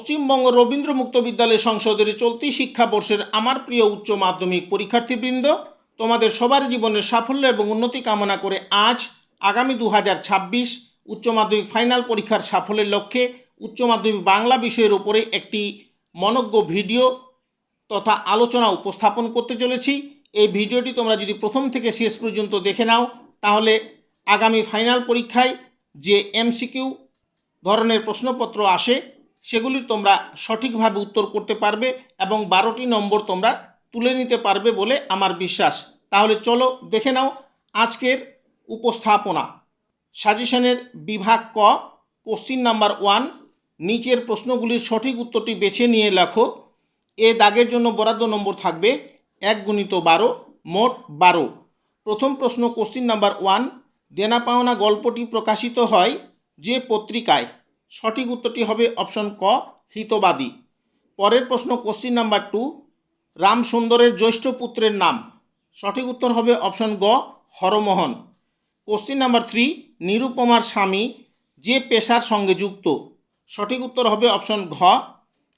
পশ্চিমবঙ্গ রবীন্দ্র মুক্ত বিদ্যালয় সংসদের চলতি শিক্ষাবর্ষের আমার প্রিয় উচ্চ মাধ্যমিক পরীক্ষার্থীবৃন্দ, তোমাদের সবার জীবনের সাফল্য এবং উন্নতি কামনা করে আজ, আগামী দু হাজার ছাব্বিশ উচ্চ মাধ্যমিক ফাইনাল পরীক্ষার সাফল্যের লক্ষ্যে উচ্চ মাধ্যমিক বাংলা বিষয়ের উপরে একটি মনজ্ঞ ভিডিও তথা আলোচনা উপস্থাপন করতে চলেছি। এই ভিডিওটি তোমরা যদি প্রথম থেকে শেষ পর্যন্ত দেখে নাও, তাহলে আগামী ফাইনাল পরীক্ষায় যে এমসিকিউ ধরনের প্রশ্নপত্র আসে সেগুলির তোমরা সঠিকভাবে উত্তর করতে পারবে এবং বারোটি নম্বর তোমরা তুলে নিতে পারবে বলে আমার বিশ্বাস। তাহলে চলো দেখে নাও আজকের উপস্থাপনা। সাজেশনের বিভাগ ক কোশ্চিন নাম্বার ওয়ান নিচের প্রশ্নগুলির সঠিক উত্তরটি বেছে নিয়ে লেখো। এ দাগের জন্য বরাদ্দ নম্বর থাকবে এক গুণিত বারো, মোট বারো। প্রথম প্রশ্ন কোশ্চিন নাম্বার ওয়ান দেনা পাওনা গল্পটি প্রকাশিত হয় যে পত্রিকায়। সঠিক উত্তরটি হবে অপশন ক, হিতবাদী। পরের প্রশ্ন কোশ্চিন নাম্বার টু রামসুন্দরের জ্যৈষ্ঠ পুত্রের নাম। সঠিক উত্তর হবে অপশন গ, হরমোহন। কোশ্চিন নাম্বার থ্রি নিরুপমার স্বামী যে পেশার সঙ্গে যুক্ত। সঠিক উত্তর হবে অপশন ঘ,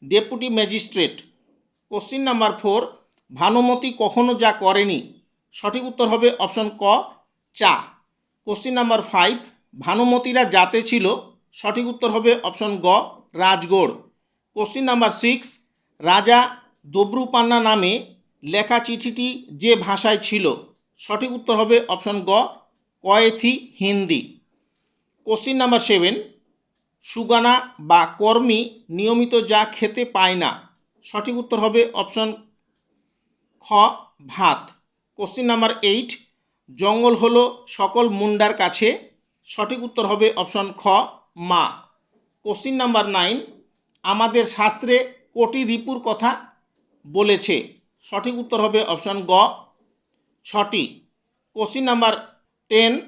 deputy magistrate. Question number four Bhanumati কখনো যা করেনি। সঠিক উত্তর হবে অপশন ক, চা। কোশ্চিন নাম্বার ফাইভ ভানুমতিরা যাতে ছিল সঠিক উত্তর হবে অপশন গ, রাজগড়। কোশ্চিন নাম্বার সিক্স রাজা দব্রুপান্না নামে লেখা চিঠিটি যে ভাষায় ছিল, সঠিক উত্তর হবে অপশন গ, Kaithi Hindi. Question number seven সুগানা বা কর্মী নিয়মিত যা খেতে পায় না, সঠিক উত্তর হবে অপশন খ, ভাত। কোশ্চিন নাম্বার এইট জঙ্গল হলো সকল মুন্ডার কাছে, সঠিক উত্তর হবে অপশন খ মা। কোশ্চিন নাম্বার নাইন আমাদের শাস্ত্রে কোটি রিপুর কথা বলেছে। সঠিক উত্তর হবে অপশন গ। ছটি। কোশ্চিন নাম্বার টেন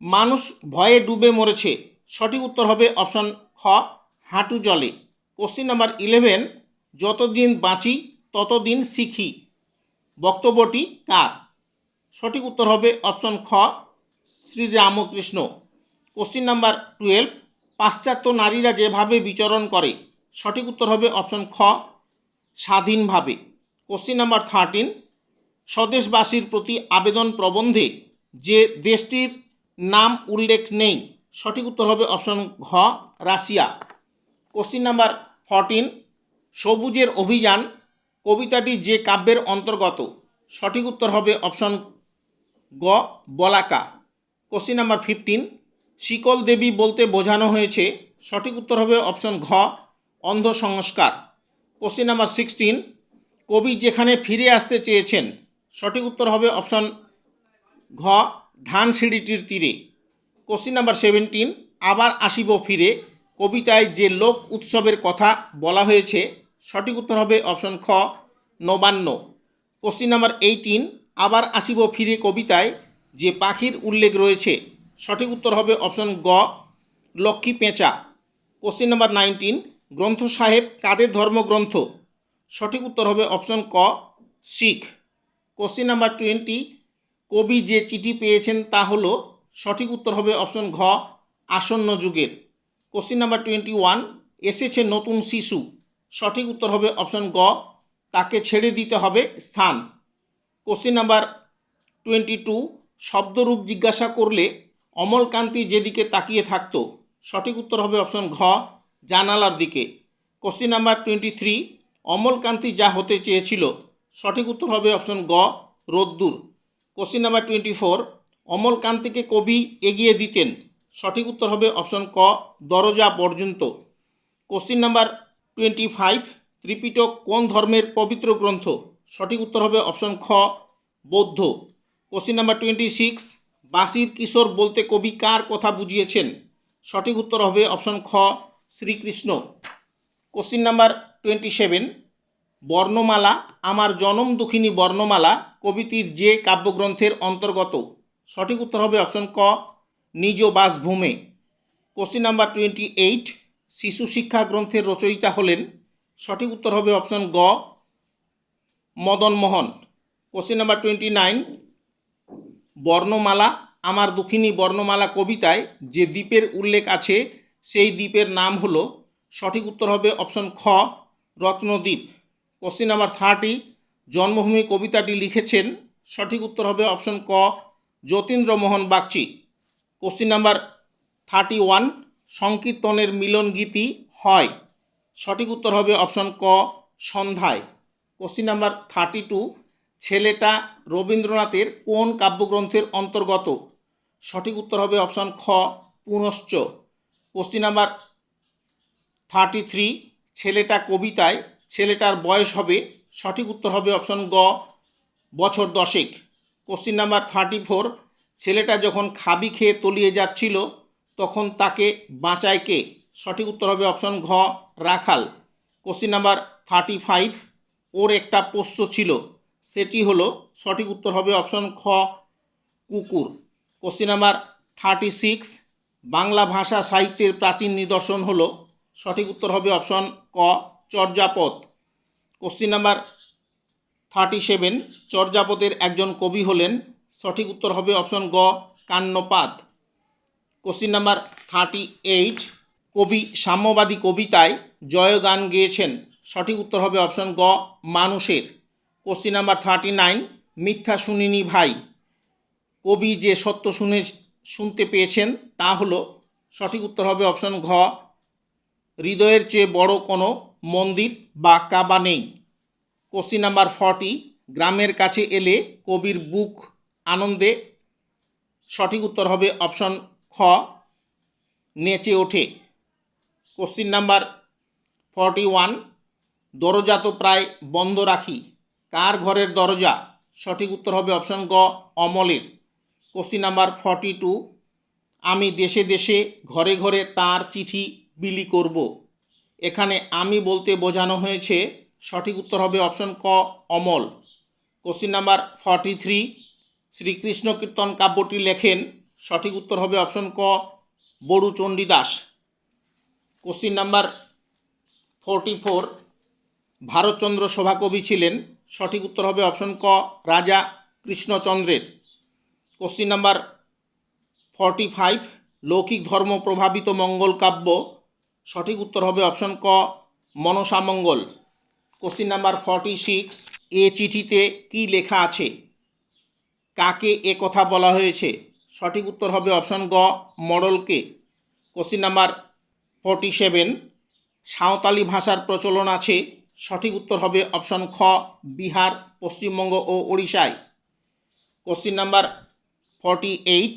মানুষ ভয়ে ডুবে মরেছে। সঠিক উত্তর হবে অপশন খ, হাঁটু জলে। কোশ্চিন নাম্বার ইলেভেন যতদিন বাঁচি, ততদিন শিখি। বক্তব্যটি কার? সঠিক উত্তর হবে অপশন খ শ্রীরামকৃষ্ণ কোশ্চিন নাম্বার টুয়েলভ পাশ্চাত্য নারীরা যেভাবে বিচরণ করে, সঠিক উত্তর হবে অপশন খ, স্বাধীনভাবে। কোশ্চিন নাম্বার থার্টিন স্বদেশবাসীর প্রতি আবেদন প্রবন্ধে যে দেশটির নাম উল্লেখ নেই, সঠিক উত্তর হবে অপশন ঘ, রাশিয়া। কোশ্চিন নাম্বার ফরটিন সবুজের অভিযান, কবিতাটি যে কাব্যের অন্তর্গত, সঠিক উত্তর হবে অপশন গ, বলাকা। কোশ্চিন নাম্বার ফিফটিন শিকল দেবী বলতে বোঝানো হয়েছে, সঠিক উত্তর হবে অপশন ঘ অন্ধ সংস্কার কোশ্চিন নাম্বার সিক্সটিন কবি যেখানে ফিরে আসতে চেয়েছেন, সঠিক উত্তর হবে অপশন ঘ ধানসিঁড়িটির তীরে কোশ্চিন নাম্বার সেভেন্টিন আবার আসিব ফিরে, কবিতায় যে লোক উৎসবের কথা বলা হয়েছে, সঠিক উত্তর হবে অপশন খ, নবান্ন। কোশ্চিন নাম্বার এইটিন আবার আসিব ফিরে কবিতায় যে পাখির উল্লেখ রয়েছে সঠিক উত্তর হবে অপশন গ, লক্ষ্মী পেঁচা। কোশ্চিন নাম্বার নাইনটিন গ্রন্থ সাহেব কাদের ধর্মগ্রন্থ? সঠিক উত্তর হবে অপশন ক, শিখ। কোশ্চিন নাম্বার টোয়েন্টি কবি যে চিঠি পেয়েছেন তা হলো সঠিক উত্তর হবে অপশন ঘ, আসন্ন যুগের। কোশ্চিন নাম্বার টোয়েন্টি ওয়ান এসেছে নতুন শিশু। সঠিক উত্তর হবে অপশন গ, তাকে ছেড়ে দিতে হবে স্থান। কোশ্চিন নাম্বার টোয়েন্টি টু শব্দরূপ জিজ্ঞাসা করলে অমলকান্তি যেদিকে তাকিয়ে থাকতো, সঠিক উত্তর হবে অপশন ঘ, জানালার দিকে। Question number twenty three Amalkanti যা হতে চেয়েছিল, সঠিক উত্তর হবে অপশন গ, রোদ্দুর। কোশ্চিন নাম্বার টোয়েন্টি ফোর অমলকান্তিকে কবি এগিয়ে দিতেন, সঠিক উত্তর হবে অপশন ক, দরজা পর্যন্ত। Question number twenty five Tripitaka কোন ধর্মের পবিত্র গ্রন্থ, সঠিক উত্তর হবে অপশন খ, বৌদ্ধ। কোশ্চিন নাম্বার টোয়েন্টি সিক্স বাসির কিশোর বলতে কবি কার কথা বুঝিয়েছেন? সঠিক উত্তর হবে অপশন খ, Srikrishna. Question number twenty seven বর্ণমালা, আমার জনম দুঃখিনী বর্ণমালা কবিতির যে কাব্যগ্রন্থের অন্তর্গত। সঠিক উত্তর হবে অপশন ক, নিজ বাসভূমে। কোশ্চিন নাম্বার টোয়েন্টি এইট শিশু শিক্ষা গ্রন্থের রচয়িতা হলেন। সঠিক উত্তর হবে অপশন গ Madan Mohan question number twenty nine বর্ণমালা, আমার দুঃখিনী বর্ণমালা কবিতায় যে দ্বীপের উল্লেখ আছে, সেই দ্বীপের নাম হলো, সঠিক উত্তর হবে অপশন খ, রত্নদ্বীপ। কোশ্চিন নাম্বার থার্টি জন্মভূমি কবিতাটি লিখেছেন, সঠিক উত্তর হবে অপশন ক, Jatindramohan Bagchi. Question number thirty one সংকীর্তনের মিলন গীতি হয়, সঠিক উত্তর হবে অপশন ক, সন্ধ্যায়। কোশ্চিন নাম্বার থার্টি টু ছেলেটা রবীন্দ্রনাথের কোন কাব্যগ্রন্থের অন্তর্গত? সঠিক উত্তর হবে অপশন খ, Punashcha. Question number thirty three ছেলেটা কবিতায়, ছেলেটার বয়স হবে, সঠিক উত্তর হবে অপশন গ, বছর দশেক। কোশ্চিন নাম্বার থার্টি ফোর ছেলেটা যখন খাবি খেয়ে তলিয়ে যাচ্ছিল, তখন তাকে বাঁচায় কে? সঠিক উত্তর হবে অপশন ঘ, রাখাল। কোশ্চিন নাম্বার থার্টি ফাইভ ওর একটা পোষ্য ছিল সেটি হলো সঠিক উত্তর হবে অপশন খ, কুকুর। Question number thirty six Bangla ভাষা সাহিত্যের প্রাচীন নিদর্শন হল সঠিক উত্তর হবে অপশন ক, Charyapada. Question number thirty seven চর্যাপদের একজন কবি হলেন, সঠিক উত্তর হবে অপশন গ কান্নপাত কোশ্চিন নাম্বার থার্টি এইট কবি, সাম্যবাদী কবিতায় জয়গান গেয়েছেন, সঠিক উত্তর হবে অপশন গ, মানুষের। কোশ্চিন নাম্বার থার্টি নাইন মিথ্যা শুনিনি ভাই। কবি যে সত্য শুনে, শুনতে পেয়েছেন, তা হলো, সঠিক উত্তর হবে অপশন ঘ, হৃদয়ের চেয়ে বড় কোনো মন্দির বা কাবা নেই। কোশ্চিন নাম্বার ফর্টি গ্রামের কাছে এলে কবির বুক আনন্দে, সঠিক উত্তর হবে অপশন খ, নেচে ওঠে। কোশ্চিন নাম্বার ফর্টি ওয়ান দরজা তো প্রায় বন্ধ রাখি। কার ঘরের দরজা? সঠিক উত্তর হবে অপশন গ, অমলের। কোশ্চিন নাম্বার ফর্টি টু আমি দেশে দেশে, ঘরে ঘরে তার চিঠি বিলি করব। এখানে আমি বলতে বোঝানো হয়েছে, সঠিক উত্তর হবে অপশন ক, Amal. Question number forty three Shrikrishna Kirtan কাব্যটি লেখেন, সঠিক উত্তর হবে অপশন ক Baru Chandidas question number forty four Bharatchandra সভাকবি ছিলেন সঠিক উত্তর হবে অপশন ক, রাজা কৃষ্ণচন্দ্রের। কোশ্চিন নাম্বার ফর্টি ফাইভ লৌকিক ধর্ম প্রভাবিত মঙ্গল কাব্য। সঠিক উত্তর হবে অপশন ক Manasamangal question number forty six এ চিঠিতে কি লেখা আছে? কাকে এ কথা বলা হয়েছে? সঠিক উত্তর হবে অপশন গ, মডলকে। Question number forty seven Santali ভাষার প্রচলন আছে। সঠিক উত্তর হবে অপশন খ, বিহার, পশ্চিমবঙ্গ ও ওড়িশায়। কোশ্চিন নাম্বার ফর্টি এইট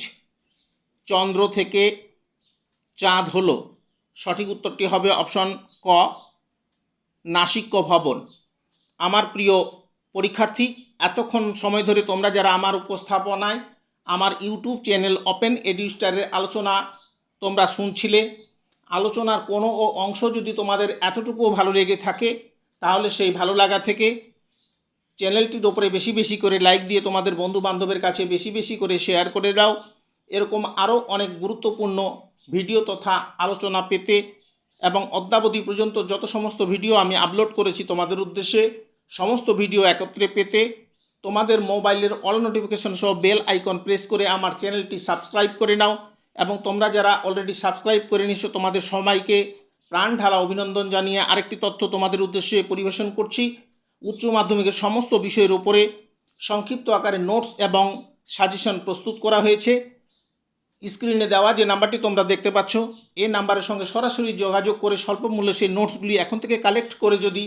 চন্দ্র থেকে চাঁদ হলো। সঠিক উত্তরটি হবে অপশন ক, নাসিক্য ভবন। আমার প্রিয় পরীক্ষার্থী, এতক্ষণ সময় ধরে তোমরা যারা আমার উপস্থাপনায়, আমার ইউটিউব চ্যানেল ওপেন এডিস্টারের আলোচনা তোমরা শুনছিলে, আলোচনার কোনো অংশ যদি তোমাদের এতটুকুও ভালো লেগে থাকে তাহলে সেই ভালো লাগা থেকে চ্যানেলটির ওপরে বেশি বেশি করে লাইক দিয়ে তোমাদের বন্ধু বান্ধবের কাছে বেশি বেশি করে শেয়ার করে দাও। এরকম আরও অনেক গুরুত্বপূর্ণ ভিডিও তথা আলোচনা পেতে এবং অদ্যাবধি পর্যন্ত যত সমস্ত ভিডিও আমি আপলোড করেছি তোমাদের উদ্দেশ্যে, সমস্ত ভিডিও একত্রে পেতে তোমাদের মোবাইলের অল নোটিফিকেশন সহ বেল আইকন প্রেস করে আমার চ্যানেলটি সাবস্ক্রাইব করে নাও এবং তোমরা যারা অলরেডি সাবস্ক্রাইব করে নিছো তোমাদের সবাইকে প্রাণ ঢালা অভিনন্দন জানিয়ে আরেকটি তথ্য তোমাদের উদ্দেশ্যে পরিবেশন করছি। উচ্চ মাধ্যমিকের সমস্ত বিষয়ের উপরে সংক্ষিপ্ত আকারে নোটস এবং সাজেশন প্রস্তুত করা হয়েছে। স্ক্রিনে দেওয়া যে নাম্বারটি তোমরা দেখতে পাচ্ছ এই নাম্বারের সঙ্গে সরাসরি যোগাযোগ করে স্বল্প মূল্যে সেই নোটসগুলি এখন থেকে কালেক্ট করে যদি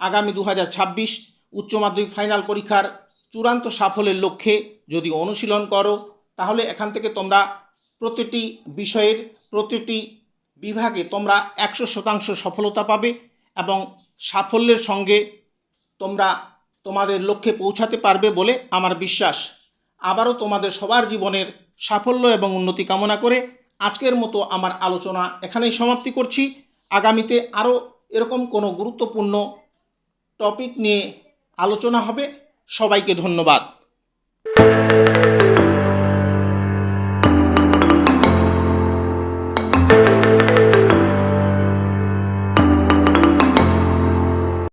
আগামী দু হাজার ছাব্বিশ উচ্চ মাধ্যমিক ফাইনাল পরীক্ষার চূড়ান্ত সাফল্যের লক্ষ্যে যদি অনুশীলন করো, তাহলে এখান থেকে তোমরা প্রতিটি বিষয়ের, প্রতিটি বিভাগে তোমরা একশো শতাংশ সফলতা পাবে এবং সাফল্যের সঙ্গে তোমরা তোমাদের লক্ষ্যে পৌঁছাতে পারবে বলে আমার বিশ্বাস। আবারও তোমাদের সবার জীবনের সাফল্য এবং উন্নতি কামনা করে আজকের মতো আমার আলোচনা এখানেই সমাপ্তি করছি। আগামীতে আরও এরকম কোনো গুরুত্বপূর্ণ টপিক নিয়ে আলোচনা হবে। সবাইকে ধন্যবাদ।